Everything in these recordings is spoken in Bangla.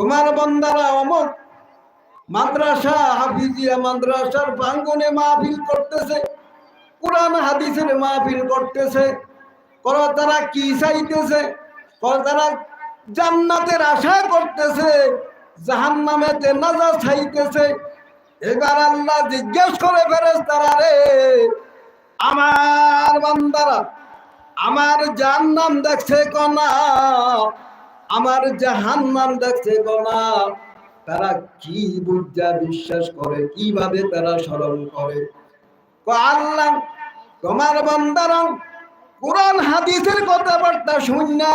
তোমার বন্দারা অমর। মাদ্রাসা, হাফিজিয়া মাদ্রাসার প্রাঙ্গনে মাহফিল করতেছে। কোরআন, হাদিসের মাহফিল করতেছে। কর তারা কি চাইতেছে? কর তারা জান্নাতের আশা করতেছে। জাহান্নামেতে নাজার চাইতেছে। এবার আল্লাহ জিজ্ঞেস করে ফেরেস তারা রে, আমার বান্দারা, আমার জাহান্নাম দেখছে কনা? আমার জাহান্নাম দেখছে কনা তারা কি বুঝা বিশ্বাস করে, কীভাবে তারা স্মরণ করে? আল্লাহ, তোমার বান্দারা কোরআন, হাদিসের কথাবার্তা শুননা।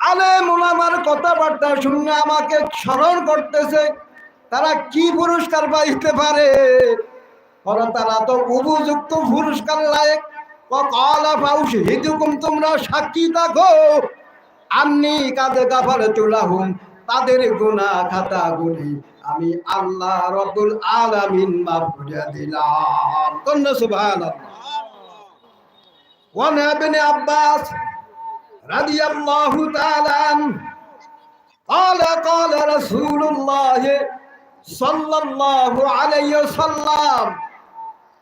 আলে মুলামার কথাবার্তা শুনে আমাকে স্মরণ করতেছে। তারা কি পুরস্কার পাইতে পারে? তারা তো উপযুক্ত পুরস্কার লায়ক। কলা পাউস হিদুকুম তোমরা সাক্ষী থাকো। আমনি কাদে গাফারে তুলাহুম তাদের গুনাহ খাতা গুলি আমি আল্লাহ রব্বুল আলামিন মাফ করে দিলাম কন্যা সুবহানাল্লাহ ওয়ান ইবনে আব্বাস রাদিয়াল্লাহু তাআলা আনহু قال قال رسول الله صلى الله عليه وسلم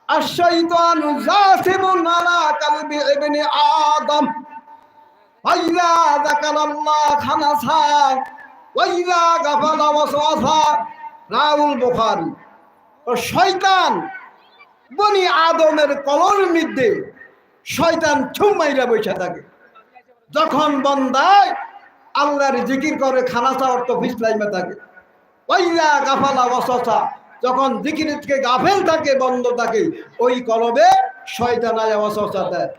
الشيطان جاثم على قلب ابن آدم فإذا ذكر الله خنسا وإذا غفل وسوسا রাহুল বুখারী ও শয়তান বনি আদমের কলর মধ্যে শয়তান ছুমাইরা বসে থাকে যখন বন্দায় আল্লাহর জিকির করে খানা চাওয়ার তো ফিসলাইমে থাকে ওইয়া গাফালা বসা যখন জিকির থেকে গাফেল থাকে বন্ধ থাকে ওই কলবে শয়তানায় অসসা দেয়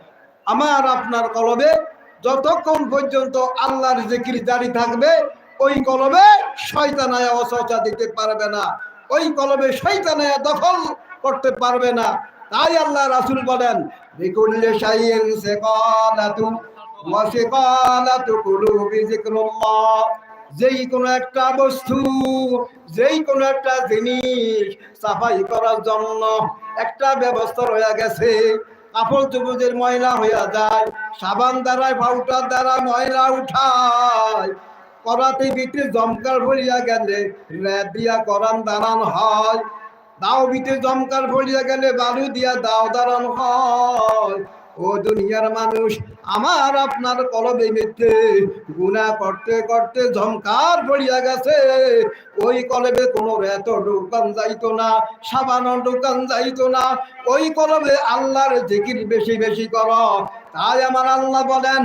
আমার আপনার কলবে যতক্ষণ পর্যন্ত আল্লাহর জিকির জারি থাকবে, ওই কলবে শয়তানায় অসসা দিতে পারবে না। ওই কলবে শয়তানায় দখল করতে পারবে না। তাই আল্লাহ রাসূল বলেন, বিকুল্লি শাইইন সিকালাতু ওয়া সিকালাতু কুলুবি যিকরুল্লাহ। যেই কোনো একটা বস্তু, যেই কোনো একটা জিনিস সাফাই করার জন্য একটা ব্যবস্থা রয়ে গেছে। কাপড় চুপুজের ময়লা হইয়া যায়, সাবান দ্বারায় পাউটার দ্বারা ময়লা উঠায়। করাতে বিটে জমকার ভরিয়া গেলে রেত দিয়া করান দাঁড়ান হয়। দাও বিটে জমকার ভরিয়া গেলে বালু দিয়া দাও দাঁড়ান হয়। ও দুনিয়ার মানুষ, আমার আপনার কলবে মিথ্যে গুণা করতে করতে ঝমকার পড়িয়া গেছে। ওই কলবে কোনো রেত দোকান যাইতো না, সাবান দোকান যাইতো না। ওই কলবে আল্লাহর জিকির বেশি বেশি কর। তাই আমার আল্লাহ বলেন,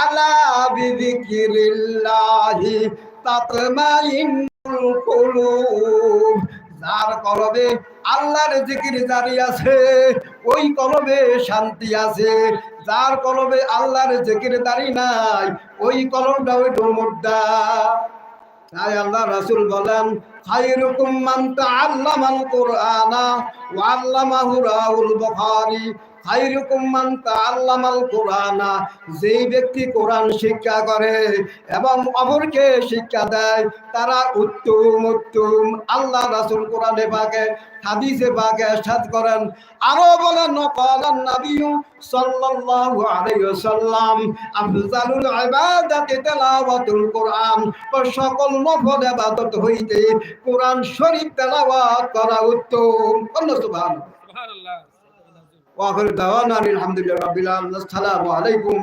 আলা বিযিকিরিল্লাহি তাতমাইন্নুল কুলুব। যার কলবে আল্লাহর জিকির জারি আছে, ওই কলবে শান্তি আছে। যার কলবে আল্লাহর জিকির দাঁড়ি নাই, ওই কলমটা ওই ডোমুদ্দা তাই আল্লাহ রাসুল বলেন খায়রুকুম মান তাআল্লামাল কুরআনা ওয়া আল্লামাহু রাহুল বুখারী খায়রুকুম মান তাআল্লামাল কুরআনা যেই ব্যক্তি কোরআন শিক্ষা করে এবং অপরকে শিক্ষা দেয় তারা উত্তম উত্তম আল্লাহ রাসূল কোরআনে পাকে হাদিসে পাকে ارشاد করেন আরো বলেন নকালান নবিয়্যু সাল্লাল্লাহু আলাইহি ওয়াসাল্লাম আফজালুল ইবাদাতি তিলাওয়াতুল কোরআন ও সকল নফল ইবাদত হইতে কোরআন শরীফ তেলাওয়াত করা উত্তম। অন্য সুবহান ওয়া আখির দাওয়ানা আলহামদুলিল্লাহ রাব্বিল আলামিন। আসসালামু আলাইকুম।